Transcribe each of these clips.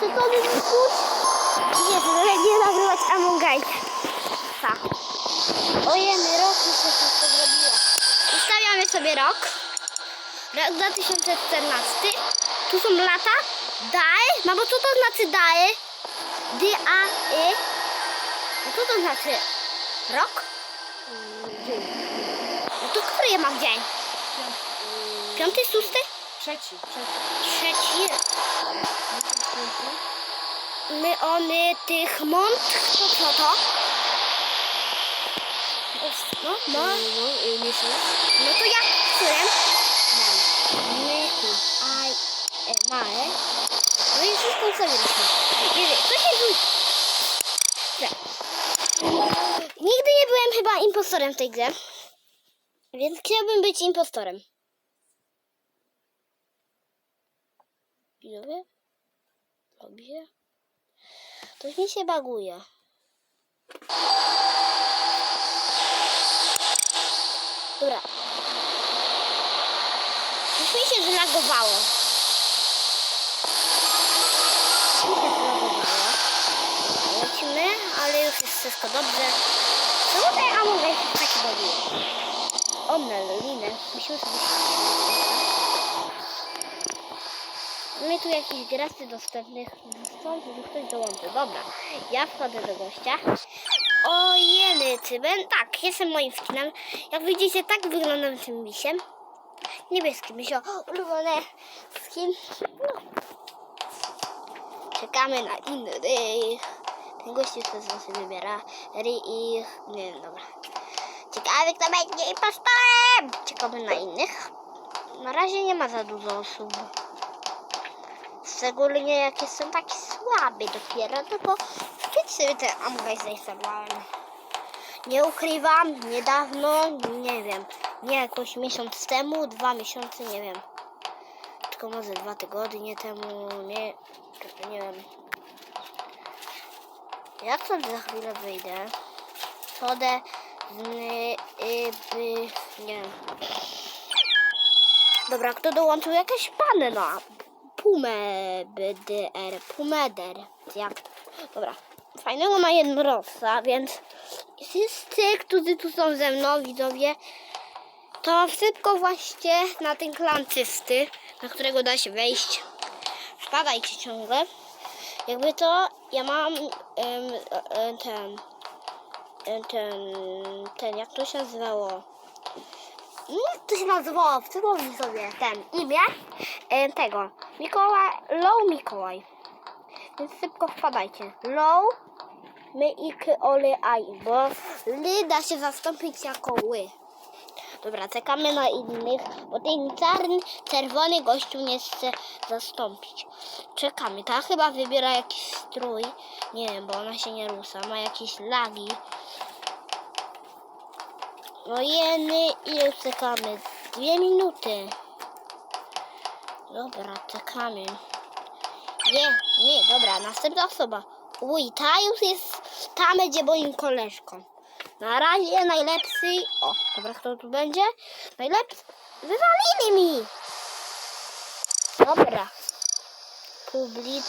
przeszczepony spód. Nie, żeby nie nagrywać Among Us. Tak. Ojeny, rok mi się wszystko zrobiło. Ustawiamy sobie rok. Rok 2014. Tu są lata. Dae. No bo co to znaczy dae? D-A-E. No co to znaczy? Rok? No to który ja mam dzień? Piąty, szósty? Trzeci, trzeci. Trzeci. My ony tych mont, to co to? No, no, No, no to jak którym? Mam. My, aj, e, małe. No i wszystko ustawiliśmy. Nie wiem, co się. Źle. Nigdy nie byłem chyba impostorem w tej grze. Więc chciałbym być impostorem. Widzowie? Robię? Coś mi się baguje. Dobra. Już mi się zlagowało. Lecimy, ale już jest wszystko dobrze. Czemu ten Among Us jest taki bawiło? Omnę, linę. Musimy sobie... Mamy tu jakieś grasy dostępnych. Stąd, ktoś dołączy. Dobra, ja wchodzę do gościa. O jeny, cyben. Tak, jestem moim skinem. Jak widzicie, tak wyglądam tym misiem. Niebieski misio. Ulubiony skin. No. Czekamy na innych. Ten gościu co nas wybiera. Ry i... Nie wiem, dobra. Ciekawy, kto będzie impostorem! Czekamy na innych. Na razie nie ma za dużo osób. Szczególnie jak jestem taki słaby dopiero, no bo wtedy sobie ten Us zainstalowałem. Nie ukrywam, niedawno, nie wiem, nie jakoś miesiąc temu, dwa miesiące, nie wiem. Tylko może dwa tygodnie temu, nie, nie wiem. Ja sobie za chwilę wyjdę. Chodzę z, y, nie wiem. Dobra, kto dołączył? Jakaś panna. Pumeder, Pumeder. Jak? Dobra. Fajnego ma jednorożca, więc wszyscy, którzy tu są ze mną, widzowie, to szybko właśnie na ten klan czysty, na którego da się wejść. Wpadajcie ciągle. Jakby to, ja mam e, ten, em, ten, ten, jak to się nazywało? Jak to się nazywało? Przypomnij sobie ten imię e, tego. Mikołaj, Low Mikołaj. Więc szybko wpadajcie. Low, my i ole, bo ly da się zastąpić jako ły. Dobra, czekamy na innych, bo ten czarny, czerwony gościu nie chce zastąpić. Czekamy, ta chyba wybiera jakiś strój. Nie wiem, bo ona się nie rusza, ma jakieś lagi. No jeny, ile czekamy? Dwie minuty. Dobra, czekamy. Nie, nie, dobra, następna osoba. Uj, ta już jest, ta będzie moim koleżką. Na razie najlepszy, o, dobra, kto tu będzie? Najlepszy, wywalili mi. Dobra. Publicz.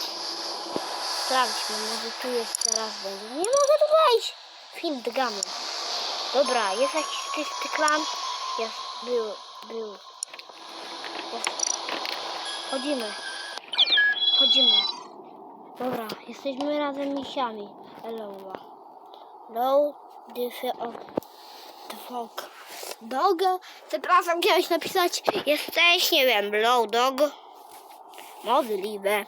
Sprawdźmy, może tu jest teraz będzie. Nie mogę tu wejść. Field Gamy. Dobra, jest jakiś czysty klan. Jest, był, był. Jest. Chodzimy. Chodzimy. Dobra, jesteśmy razem misiami. Hello. Low diffy of dog. Dog? Przepraszam, chciałeś napisać. Jesteś, nie wiem, low dog. Możliwe.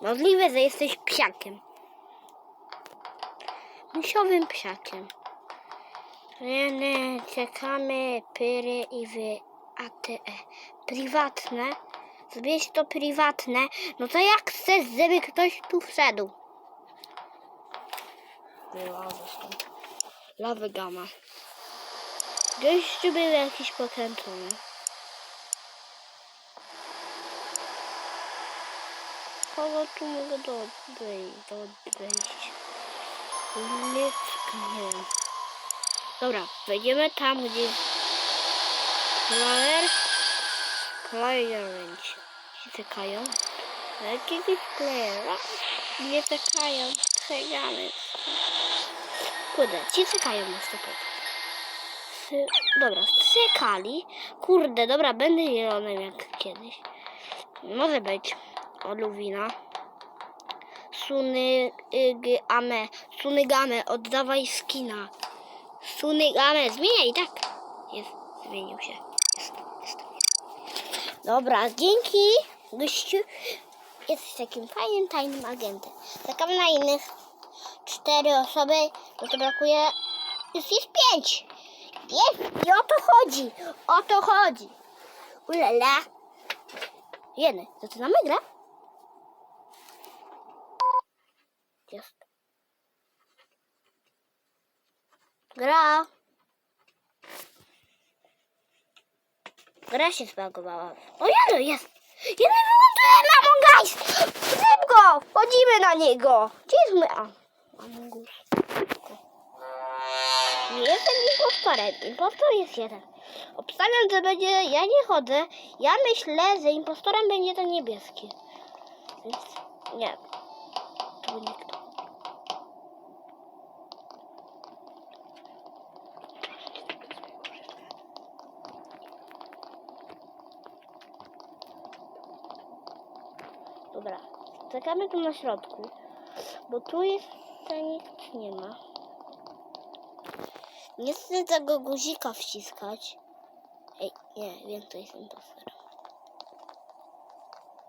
Możliwe, że jesteś psiakiem. Misiowym psiakiem. Nie, czekamy, pyry i wy, ATE. Prywatne. Zrobiłeś to prywatne. No to jak chcesz, żeby ktoś tu wszedł? Lawy gama. Gościu był jakiś pokręcony. Kogo tu mogę do? Do, wejść? Wiem. Dobra, wejdziemy tam, gdzie player. Range. Ci czekają. Jakiegoś playera. Nie czekają. Czekamy. Kurde, ci czekają na 100%. Sy- Dobra, czekali. Kurde, dobra, będę zielonym jak kiedyś. Może być. Oluwina. Suny y, ame. Sunygame, oddawaj skina. Sunygame, zmieniaj, tak. Jest, zmienił się. Jest, jest. Dobra, dzięki gościu. Jesteś takim fajnym, tajnym agentem. Czekam na innych cztery osoby, no to brakuje. Jest pięć. Jest i o to chodzi. O to chodzi. Ulala. Jeden. Zaczynamy grę? Jest. Gra. Gra się zbagowała. O jeden jest. Jeden wyłączyłem Among Us. Szybko. Wchodzimy na niego. Gdzie jest mój... A. Among. Nie jestem impostorem. Impostor jest jeden. Obstawiam, że będzie... Ja nie chodzę. Ja myślę, że impostorem będzie ten niebieski. Więc... Nie. To będzie kto. Dobra. Czekamy tu na środku. Bo tu jest... Nikt nie ma. Nie chcę tego guzika wciskać. Ej, nie, wiem, to jest impostor.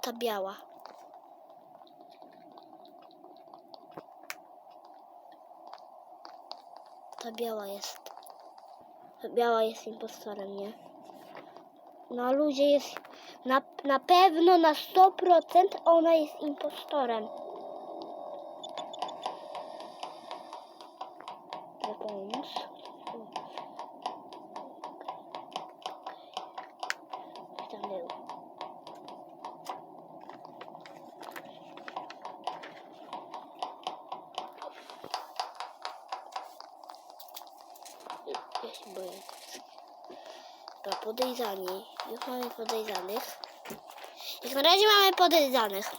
Ta biała. Ta biała jest. Ta biała jest impostorem, nie? Na ludzie jest. Na, na pewno na 100% ona jest impostorem. Dobra, podejrzani. Już mamy podejrzanych. Jak na razie mamy podejrzanych.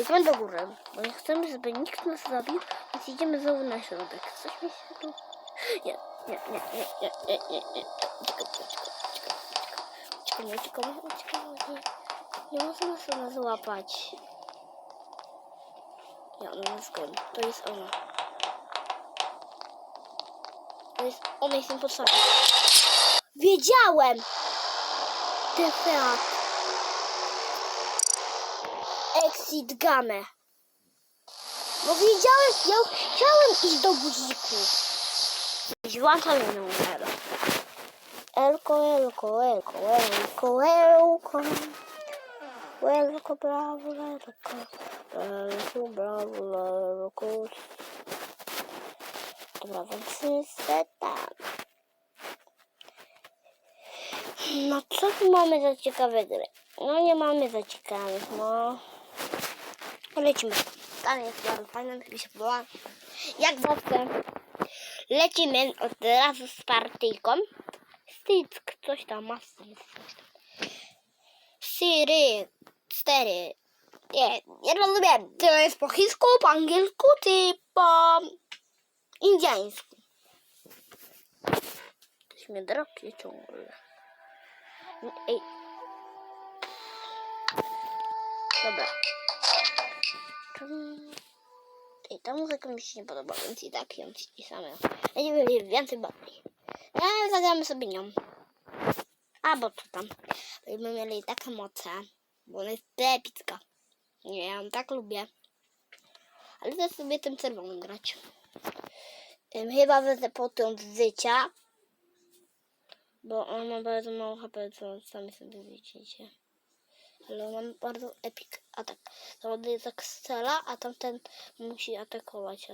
Idziemy do góry, bo nie chcemy, żeby nikt nas zabił, więc idziemy znowu na środek. Coś mi się tu... Nie, nie, nie, nie, nie, nie, nie, nie. Uciekam, uciekam, uciekam, uciekam, uciekam, uciekam, nie. Nie można nas ona złapać. Nie, ona nas goni. To jest ona. To jest... Ona jest impostorem. Wiedziałem! Defeat. Exit gamę. Bo wiedziałem, ja chciałem iść do guziku. Jedną numerę. Elko, elko, elko, elko, elko. Elko, brawo, elko. Elko, brawo, elko. Dobra, więc se tam. No co tu mamy za ciekawe gry? No nie mamy za ciekawych, no. Lecimy. Tam jest bardzo fajne, mi się podoba. Jak zawsze lecimy od razu z partyjką. Styck, coś tam, ma styck, coś. Syry, cztery. Nie, nie rozumiem. To jest po chińsku, po angielsku, czy po indiańsku. Drapie ciągle. Ej. Dobra. Ej, ta muzyka mi się nie podoba, więc i tak ją ściszamy. Będziemy mieli więcej baterii. Ale zagramy sobie nią. Albo co tam. Będziemy mieli takie moce, bo ona jest epicka. Nie, ja ją tak lubię. Ale też sobie tym czerwonym grać. Chyba wezmę potąd z życia. Bo on ma bardzo mało HP, co sami sobie widzicie. Ale on ma bardzo epic atak. Zawody tak strzela, a tamten musi atakować.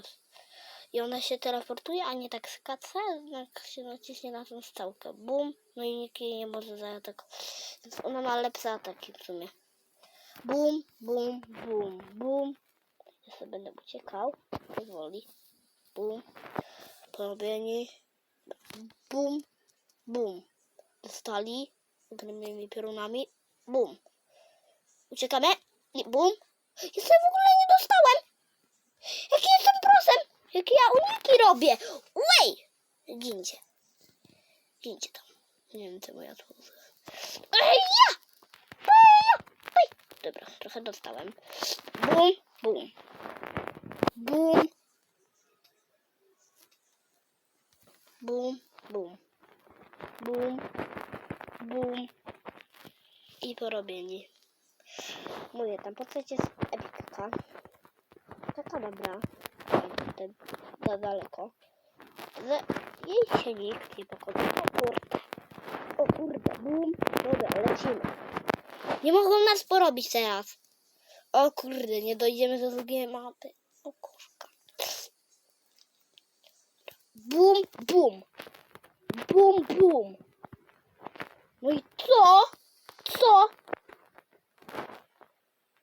I ona się teleportuje, a nie tak skacze, jak się naciśnie na tą strzałkę. Bum, no i nikt jej nie może zaatakować. Więc ona ma lepsze ataki w sumie. Bum, bum, bum, bum. Ja sobie będę uciekał. Pozwoli. Bum. Porobieni. Bum, bum. Dostali ogromnymi piorunami. Bum. Uciekamy. Bum. Jeszcze w ogóle nie dostałem. Jaki jestem prosem. Jakie ja uniki robię. Wej! Gincie. Gincie tam. Nie wiem, czemu ja to Ej, ja! Ej, ja! Dobra, trochę dostałem. Bum, bum. Bum. Bum, bum. Bum. Bum. I porobieni. Mówię tam, po co jest epika? Taka dobra. Ten, za daleko. Że jej się nikt nie pokonał. O kurde. O kurde, bum. Dobra, lecimy. Nie mogą nas porobić teraz. O kurde, nie dojdziemy do drugiej mapy. O kurka. Bum. Bum, bum. No i co? Co?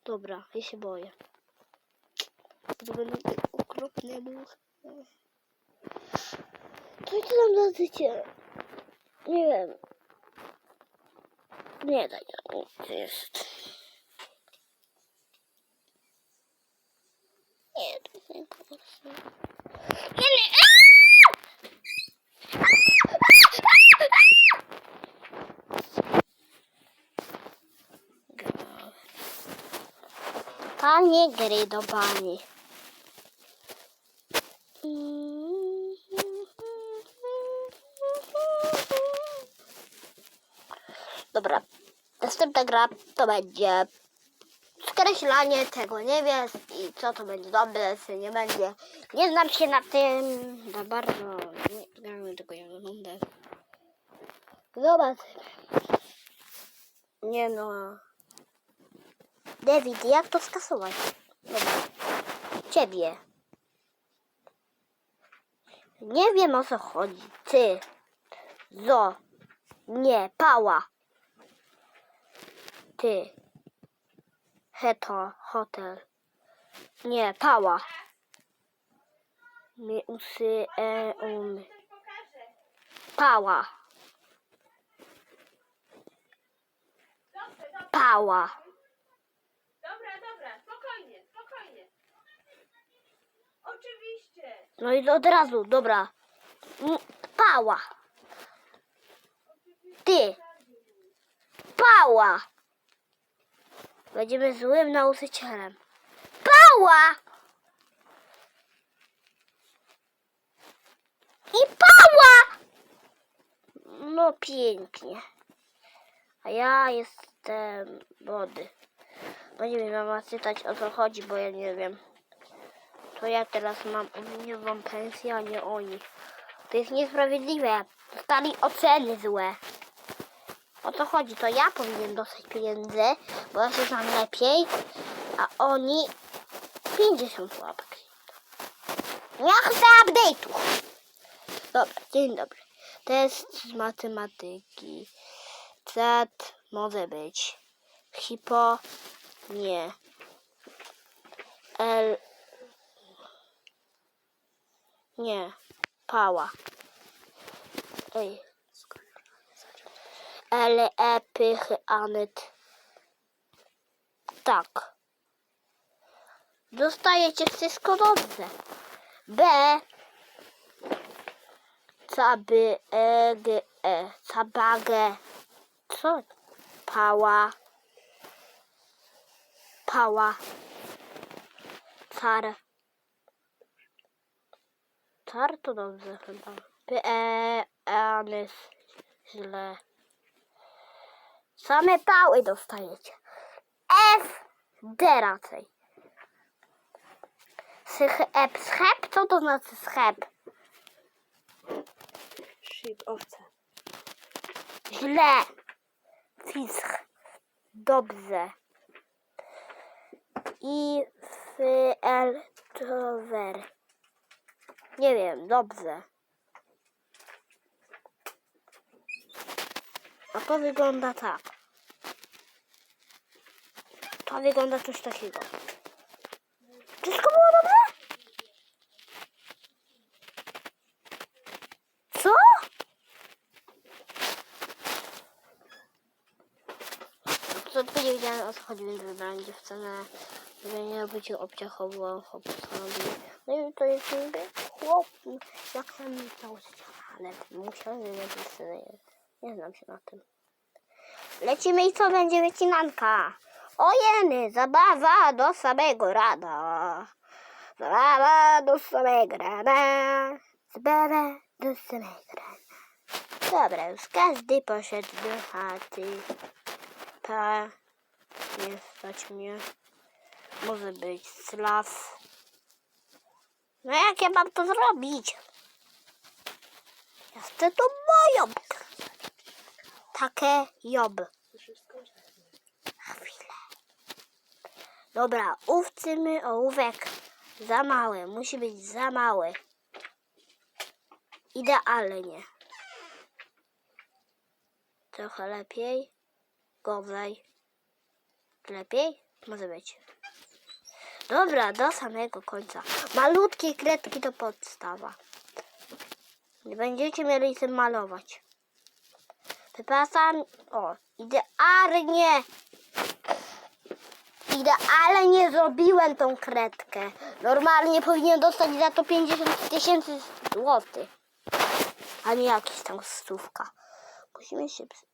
Dobra, ja się boję. To będą te okropne muchy. Co nam za życie? Nie wiem. Nie daj, to jest. Nie, to jest najgorsze. Panie gry do bani. Dobra, następna gra to będzie skreślanie tego niewiast i co to będzie dobre, co nie będzie. Nie znam się na tym za bardzo. Nie gramy tylko jedną rundę. Zobaczymy. Nie no. David, jak to skasować? Dobra. Ciebie. Nie wiem o co chodzi. Ty. Zo. Nie. Pała. Ty. Heto. Hotel. Nie. Pała. Mi usy e um. Pała. Pała. Dobra, dobra, spokojnie, spokojnie. Oczywiście. No i od razu, dobra. Pała. Ty. Pała. Będziemy złym nauczycielem. Pała. I pała. No pięknie. A ja jestem wody. No nie wiem, mam czytać o co chodzi, bo ja nie wiem. To ja teraz mam uniową pensję, a nie oni. To jest niesprawiedliwe. Dostali oceny złe. O co chodzi? To ja powinien dostać pieniędzy, bo ja się znam lepiej, a oni 50 łapek. Ja chcę update'ów. Dobra, dzień dobry. Test z matematyki. Z może być. Hipo nie. L nie. Pała. Ej. L, E, Pych, Anyt. Tak. Dostajecie wszystko dobrze. B. Caby, E, G, E. Cabagę. Co? Pała. Pała. Car. To dobrze chyba. P, E, Anys. Źle. Same pały dostajecie. F, D raczej. Sych, ep, scheb? Co to znaczy scheb? Szyb, owca. Źle. Fisch. Dobrze. I f, l, tower. Nie wiem, dobrze. A to wygląda tak. To wygląda coś takiego. Wszystko było dobrze? Co? Co odpowiedział powiedziałem o co chodzi, więc wybrałem dziewczynę, żeby nie być obciachowo, chłopcowi. No i to jest niby chłop, jak tam nauczyciela, ale musiał zmieniać dziewczynę, nie znam się na tym. Lecimy i co będzie wycinanka? Ojeny, zabawa do samego rana. Zabawa do samego rana. Zabawa do samego rana. Dobra, już każdy poszedł do chaty. Pa, nie stać mnie. Może być slaw. No jak ja mam to zrobić? Ja chcę to moją. Takie job. Chwilę. Dobra, ówcymy ołówek. Za mały, musi być za mały. Idealnie. Trochę lepiej. Gorzej. Lepiej? Może być. Dobra, do samego końca. Malutkie kredki to podstawa. Nie będziecie mieli tym malować. Wypraszam. O, idealnie. Idealnie zrobiłem tą kredkę. Normalnie powinien dostać za to 50 tysięcy złotych. A nie jakiś tam stówka. Musimy się... ps-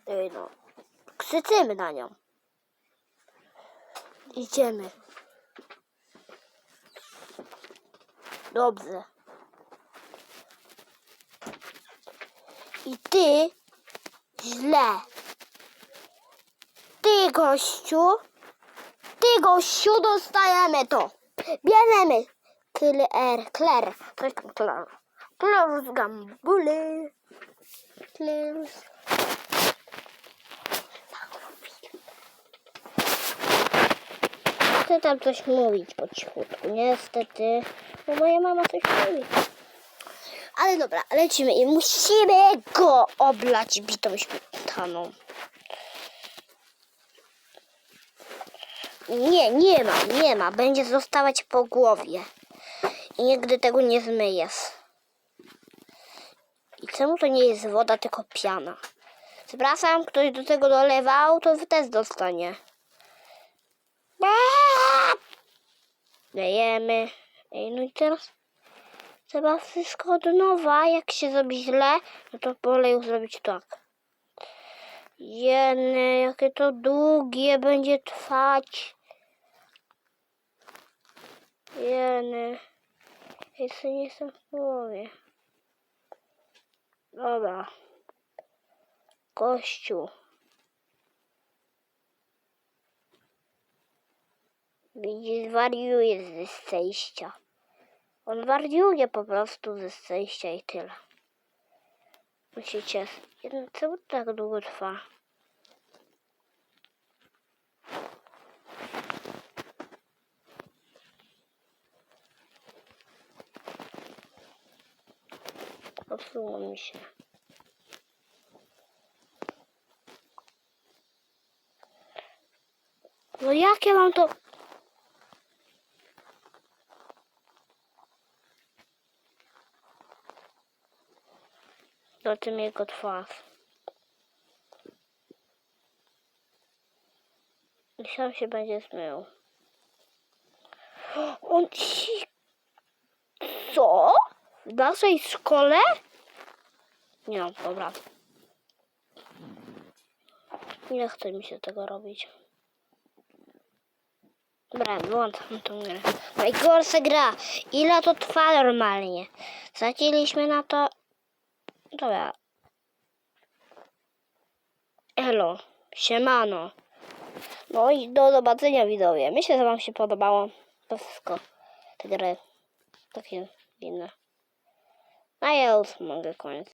Ej no. Krzyczymy na nią. Idziemy. Dobrze. I ty źle. Ty gościu. Ty gościu dostajemy to. Bierzemy. Kler, Kler. Coś tam Kler. Kler z gambuli. Z... Chcę tam coś mówić po cichutku. Niestety, bo moja mama coś mówi. Ale dobra, lecimy i musimy go oblać bitą śmietaną. Nie, nie ma, nie ma. Będzie zostawać po głowie. I nigdy tego nie zmyjesz. I czemu to nie jest woda, tylko piana? Przepraszam, ktoś do tego dolewał, to też dostanie. Dajemy. Ej, no i teraz trzeba wszystko od nowa. Jak się zrobi źle, no to wolę zrobić tak. Jeny, jakie to długie będzie trwać. Jeny. Jeszcze nie jestem w połowie. Dobra. Kościół. Widzisz, wariuje ze szczęścia. On wariuje po prostu ze szczęścia i tyle. Musicie... Czemu to tak długo trwa? Popsuło mi się. No jak ja mam to... tym jego twarz. I sam się będzie zmył. On ci... Co? W naszej szkole? Nie, no, dobra. Nie chce mi się tego robić. Dobra, wyłączam tą grę. Najgorsza gra. Ile to trwa normalnie? Zacięliśmy na to Dobra. Elo, siemano. No i do zobaczenia widzowie. Myślę, że wam się podobało. To wszystko. Te gry. Takie inne. A ja już mogę koniec.